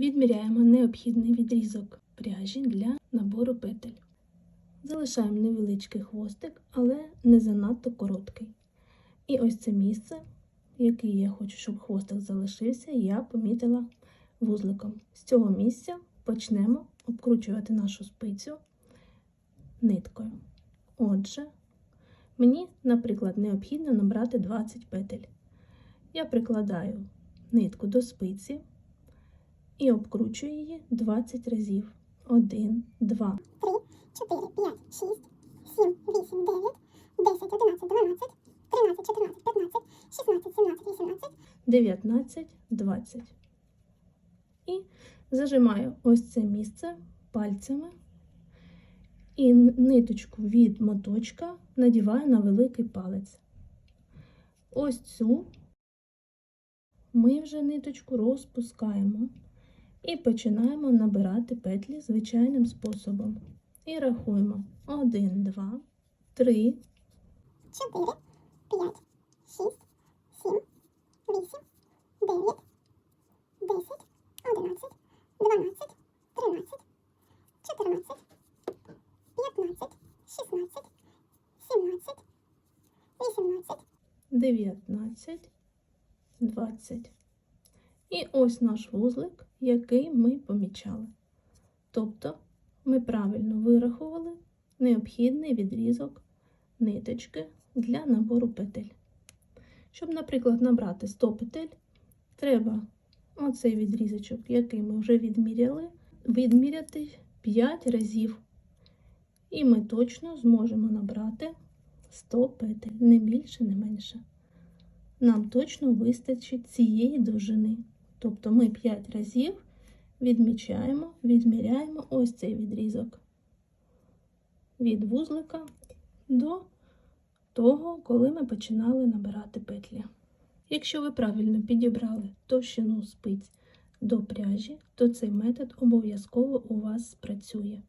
Відміряємо необхідний відрізок пряжі для набору петель. Залишаємо невеличкий хвостик, але не занадто короткий. І ось це місце, яке я хочу, щоб хвостик залишився, я помітила вузликом. З цього місця почнемо обкручувати нашу спицю ниткою. Отже, мені, наприклад, необхідно набрати 20 петель. Я прикладаю нитку до спиці і обкручую її 20 разів. 1, 2, 3, 4, 5, 6, 7, 8, 9, 10, 11, 12, 13, 14, 15, 16, 17, 18, 19, 20. І зажимаю ось це місце пальцями. І ниточку від моточка надіваю на великий палець. Ось цю ми вже ниточку розпускаємо і починаємо набирати петлі звичайним способом. І рахуємо 1, 2, 3, 4, 5, 6, 7, 8, 9, 10, 11, 12, 13, 14, 15, 16, 17, 18, 19, 20. І ось наш вузлик, який ми помічали. Тобто ми правильно вирахували необхідний відрізок ниточки для набору петель. Щоб, наприклад, набрати 100 петель, треба оцей відрізочок, який ми вже відміряли, відміряти 5 разів. І ми точно зможемо набрати 100 петель, не більше, не менше. Нам точно вистачить цієї довжини. Тобто ми 5 разів відмічаємо, відміряємо ось цей відрізок від вузлика до того, коли ми починали набирати петлі. Якщо ви правильно підібрали товщину спиць до пряжі, то цей метод обов'язково у вас спрацює.